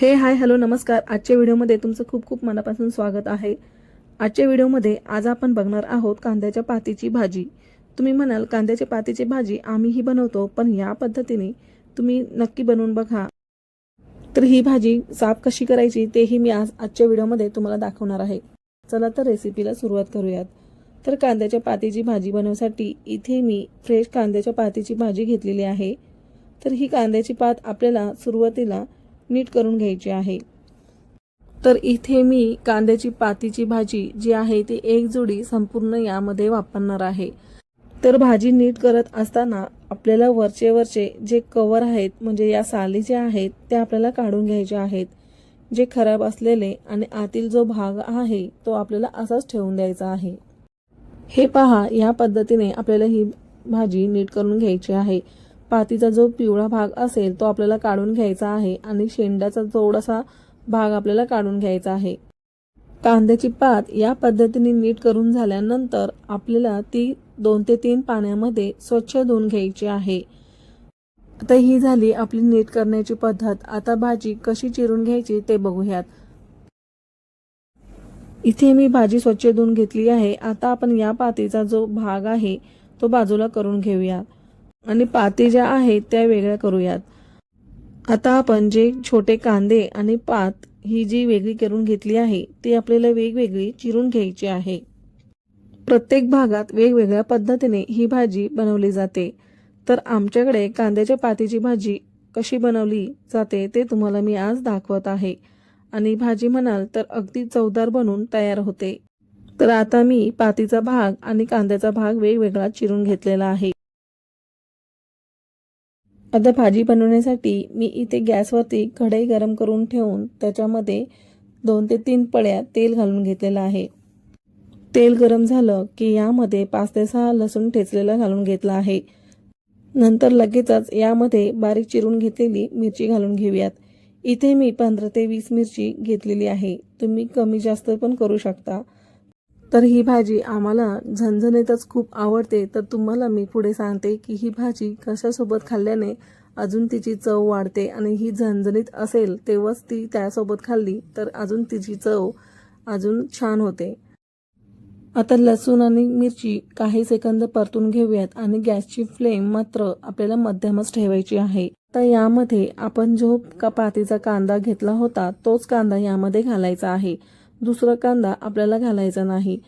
हे hi hello नमस्कार. आजच्या व्हिडिओमध्ये तुमचं खूप खूप मनापासून स्वागत आहे. आजच्या व्हिडिओमध्ये आज आपण बघणार आहोत कांद्याच्या पातीची भाजी. तुम्ही म्हणाल कांद्याच्या पातीची भाजी आम्हीही बनवतो पण या पद्धतीने तुम्ही नक्की बनवून बघा. तर ही भाजी साफ कशी करायची तेही मी आज आजच्या व्हिडिओमध्ये तुम्हाला दाखवणार आहे. चला तर रेसिपीला सुरुवात करूयात. तर कांद्याच्या पातीची भाजी बनवण्यासाठी इथे मी फ्रेश कांद्याच्या पातीची भाजी घेतलेली आहे. तर ही कांद्याची पात आपल्याला सुरुवातीला नीट करून घ्यायची आहे. तर इथे मी कांद्याची पातीची भाजी जी आहे ती एक जोडी संपूर्ण यामध्ये वापरणार आहे. तर भाजी नीट करत असताना आपल्याला वरचे वरचे जे कवर आहेत म्हणजे या साली जे आहेत ते आपल्याला काढून घ्यायचे आहेत. जे खराब असलेले आणि आतील जो भाग आहे तो आपल्याला असाच ठेवून द्यायचा आहे. हे पहा या पद्धतीने आपल्याला ही भाजी नीट करून घ्यायची आहे. पातीचा जो पिवळा भाग असेल तो आपल्याला काढून घ्यायचा आहे आणि शेंड्याचा थोडासा भाग आपल्याला काढून घ्यायचा आहे. कांद्याची पात या पद्धतीने नीट करून झाल्यानंतर आपल्याला ती दोन ते तीन पाण्यामध्ये स्वच्छ धुवून घ्यायची आहे. आता ही झाली आपली नीट करण्याची पद्धत. आता भाजी कशी चिरून घ्यायची ते बघूयात. इथे मी भाजी स्वच्छ धुवून घेतली आहे. आता आपण या पातीचा जो भाग आहे तो बाजूला करून घेऊयात आणि पाती ज्या आहेत त्या वेगळ्या करूयात. आता आपण जे छोटे कांदे आणि पात ही जी वेगळी करून घेतली आहे ती आपल्याला वेगवेगळी चिरून घ्यायची आहे. प्रत्येक भागात वेगवेगळ्या पद्धतीने ही भाजी बनवली जाते. तर आमच्याकडे कांद्याच्या पातीची भाजी कशी बनवली जाते ते तुम्हाला मी आज दाखवत आहे. आणि भाजी म्हणाल तर अगदी चवदार बनून तयार होते. तर आता मी पातीचा भाग आणि कांद्याचा भाग वेगवेगळा चिरून घेतलेला आहे. आता भाजी बनवण्यासाठी मी इथे गॅसवरती कढई गरम करून ठेवून त्याच्यामध्ये दोन ते तीन पळ्या तेल घालून घेतलेलं आहे. तेल गरम झालं की यामध्ये पाच ते सहा लसूण ठेचलेला घालून घेतला आहे. नंतर लगेचच यामध्ये बारीक चिरून घेतलेली मिरची घालून घेऊयात. इथे मी पंधरा ते वीस मिरची घेतलेली आहे. तुम्ही कमी जास्त पण करू शकता. तर ही भाजी आम्हाला झणझणीतच खूप आवडते. तर तुम्हाला मी पुढे सांगते की ही भाजी कशासोबत खाल्ल्याने अजून तिची चव वाढते आणि ही झणझणीत असेल तेव्हाच ती त्यासोबत खाल्ली तर अजून तिची चव अजून छान होते. आता लसूण आणि मिरची काही सेकंद परतून घेऊयात आणि गॅसची फ्लेम मात्र आपल्याला मध्यमच ठेवायची आहे. तर यामध्ये आपण जो कपातीचा कांदा घेतला होता तोच कांदा यामध्ये घालायचा आहे. दुसरा कांदा आपल्याला घालायचा नाही.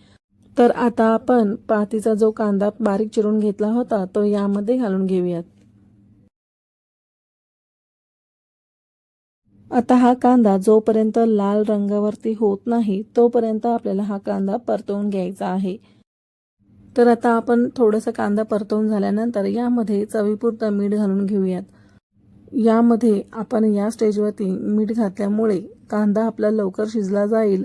तर आता आपण पातीचा जो कांदा बारीक चिरून घेतला होता तो यामध्ये घालून घेऊयात. आता हा कांदा जोपर्यंत लाल रंगावरती होत नाही तोपर्यंत आपल्याला हा कांदा परतवून घ्यायचा आहे. तर आता आपण थोडासा कांदा परतवून झाल्यानंतर यामध्ये चवीपुरतं मीठ घालून घेऊयात. यामध्ये आपण या स्टेजवरती मीठ घातल्यामुळे कांदा आपला लवकर शिजला जाईल.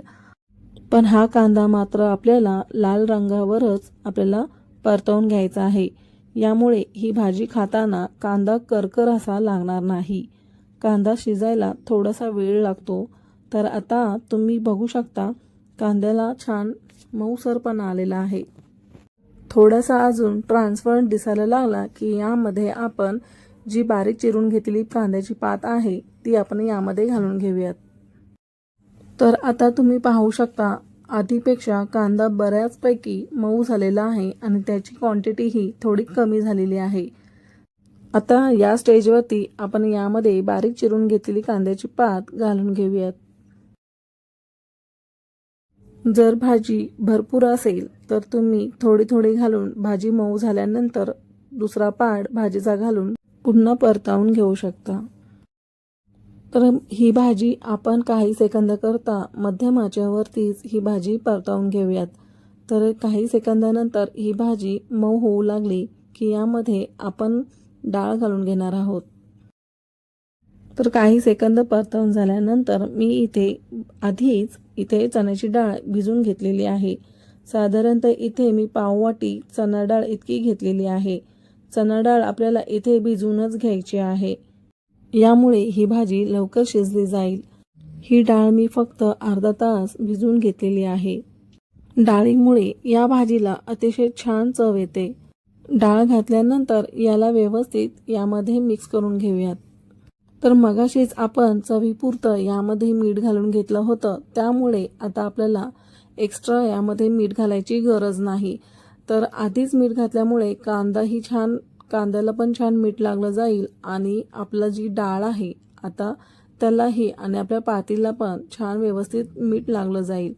पण हा कांदा मात्र आपल्याला लाल रंगावरच आपल्याला परतवून घ्यायचा आहे. यामुळे ही भाजी खाताना कांदा करकर असा लागणार नाही. कांदा शिजायला थोडासा वेळ लागतो. तर आता तुम्ही बघू शकता कांद्याला छान मऊसरपणा आलेला आहे. थोडासा अजून ट्रान्सफर दिसायला लागला की यामध्ये आपण जी बारीक चिरून घेतलेली कांद्याची पात आहे ती आपण यामध्ये घालून घेऊयात. तर आता तुम्ही पाहू शकता आधीपेक्षा कांदा बऱ्याचपैकी मऊ झालेला आहे आणि त्याची क्वांटिटीही थोडी कमी झालेली आहे. आता या स्टेजवरती आपण यामध्ये बारीक चिरून घेतलेली कांद्याची पात घालून घेऊयात. जर भाजी भरपूर असेल तर तुम्ही थोडी थोडी घालून भाजी मऊ झाल्यानंतर दुसरा पाड भाजीचा घालून पुन्हा परतावून घेऊ शकता. तर ही भाजी आपण काही सेकंद करता मध्यम आचेवरतीच ही भाजी परतावून घेऊयात. तर काही सेकंदानंतर ही भाजी मऊ होऊ लागली की यामध्ये आपण डाळ घालून घेणार आहोत. तर काही सेकंद परतवून झाल्यानंतर मी इथे आधीच इथे चण्याची डाळ भिजून घेतलेली आहे. साधारणतः इथे मी पाववाटी चणा डाळ इतकी घेतलेली आहे. चणा डाळ आपल्याला इथे भिजूनच घ्यायची आहे. यामुळे ही भाजी लवकर शिजली जाईल. ही डाळ मी फक्त अर्धा तास भिजवून घेतलेली आहे. डाळीमुळे या भाजीला अतिशय छान चव येते. डाळ घातल्यानंतर याला व्यवस्थित यामध्ये मिक्स करून घेऊयात. तर मगाशीच आपण चवीपुरतं यामध्ये मीठ घालून घेतलं होतं त्यामुळे आता आपल्याला एक्स्ट्रा यामध्ये मीठ घालायची गरज नाही. तर आधीच मीठ घातल्यामुळे कांदाही छान कांद्याला पण छान मीठ लागलं जाईल आणि आपला जी डाळ आहे आता त्यालाही आणि आपल्या पातीला पण छान व्यवस्थित मीठ लागलं जाईल.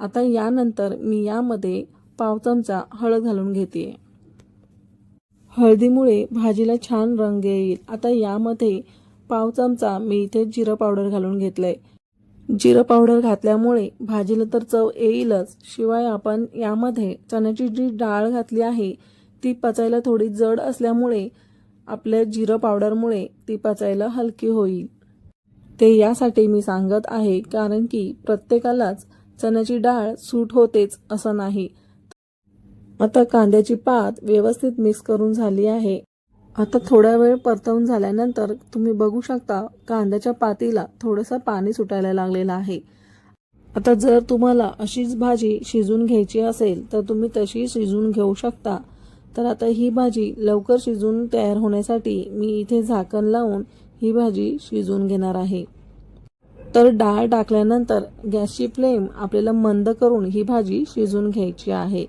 आता यानंतर मी यामध्ये पाव चमचा हळद घालून घेते हळदीमुळे भाजीला छान रंग येईल. आता यामध्ये पाव चमचा मी इथे जिरं पावडर घालून घेतलंय. जिरं पावडर घातल्यामुळे भाजीला तर चव येईलच. शिवाय आपण यामध्ये चण्याची जी डाळ घातली आहे ती पचायला थोडी जड असल्यामुळे आपल्या जिरं पावडरमुळे ती पचायला हलकी होईल. ते यासाठी मी सांगत आहे कारण की प्रत्येकालाच चण्याची डाळ सूट होतेच असं नाही. आता कांद्याची पात व्यवस्थित मिक्स करून झाली आहे. आता थोडा वेळ परतवून झाल्यानंतर तुम्ही बघू शकता कांद्याच्या पातीला थोडंसं पाणी सुटायला लागलेलं आहे. आता जर तुम्हाला अशीच भाजी शिजून घ्यायची असेल तर तुम्ही तशी शिजून घेऊ शकता. तर आता ही भाजी लवकर शिजून तयार होण्यासाठी मी इथे झाकण लावून ही भाजी शिजून घेणार आहे. तर डाळ टाकल्यानंतर गॅसची फ्लेम आपल्याला मंद करून ही भाजी शिजून घ्यायची आहे.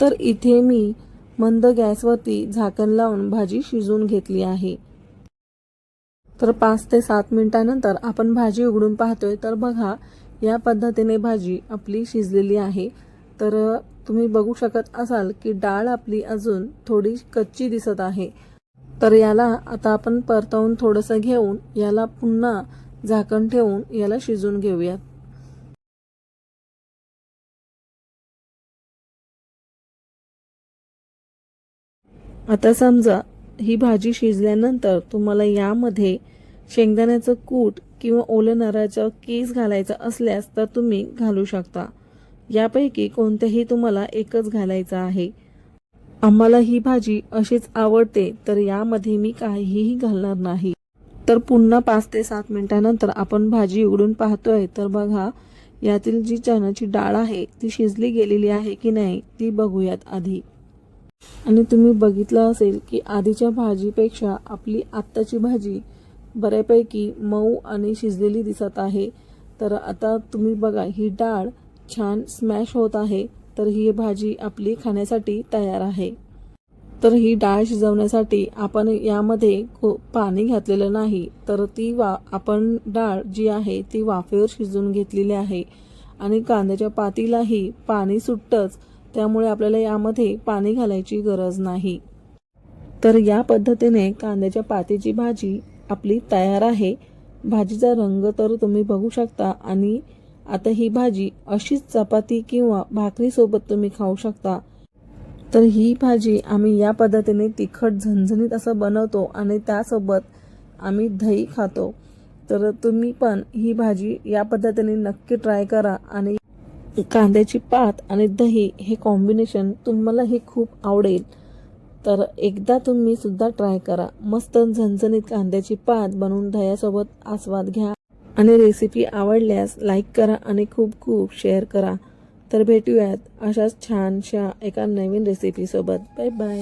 तर इथे मी मंद गॅसवरती झाकण लावून भाजी शिजवून घेतली आहे. तर पाच ते सात मिनिटानंतर आपण भाजी उघडून पाहतोय. तर बघा या पद्धतीने भाजी आपली शिजलेली आहे. तर तुम्ही बघू शकत असाल की डाळ आपली अजून थोडी कच्ची दिसत आहे. तर याला आता आपण परतवून थोडंसं घेऊन याला पुन्हा झाकण ठेवून याला शिजून घेऊयात. आता समजा ही भाजी शिजल्यानंतर तुम्हाला यामध्ये शेंगदाण्याचं कूट किंवा ओलं नारळाचा केस घालायचा असल्यास तर तुम्ही घालू शकता. यापैकी कोणत्याही तुम्हाला एकच घालायचं आहे. आम्हाला ही भाजी अशीच आवडते तर यामध्ये मी काहीही घालणार नाही. तर पुन्हा पाच ते सात मिनिटानंतर आपण भाजी उघडून पाहतोय तर बघा यातील जी चण्याची डाळ आहे ती शिजली गेलेली आहे की नाही ती बघूयात आधी. आणि तुम्ही बघितलं असेल की आधीच्या भाजीपेक्षा आपली आत्ताची भाजी बऱ्यापैकी मऊ आणि शिजलेली दिसत आहे. तर आता तुम्ही बघा ही डाळ छान स्मॅश होत आहे तर ही भाजी आपली खाण्यासाठी तयार आहे. तर ही डाळ शिजवण्यासाठी आपण यामध्ये पाणी घातलेलं नाही तर ती वा आपण डाळ जी आहे ती वाफेवर शिजवून घेतलेली आहे. आणि कांद्याच्या पातीलाही पाणी सुटतंच त्यामुळे आपल्याला यामध्ये पाणी घालायची गरज नाही. तर या पद्धतीने कांद्याच्या पातीची भाजी आपली तयार आहे. भाजीचा रंग तर तुम्ही बघू शकता आणि आता ही भाजी अशीच चपाती किंवा भाकरीसोबत तुम्ही खाऊ शकता. तर ही भाजी आम्ही या पद्धतीने तिखट झणझणीत असं बनवतो आणि त्यासोबत आम्ही दही खातो. तर तुम्ही पण ही भाजी या पद्धतीने नक्की ट्राय करा आणि कांद्याची पात आणि दही हे कॉम्बिनेशन तुम्हाला हे खूप आवडेल. तर एकदा तुम्ही सुद्धा ट्राय करा. मस्त झणझणीत कांद्याची पात बनवून दह्यासोबत आस्वाद घ्या. आणि रेसिपी आवडल्यास लाईक करा आणि खूप खूप शेअर करा. तर भेटूयात अशाच छानशा एका नवीन रेसिपीसोबत बाय बाय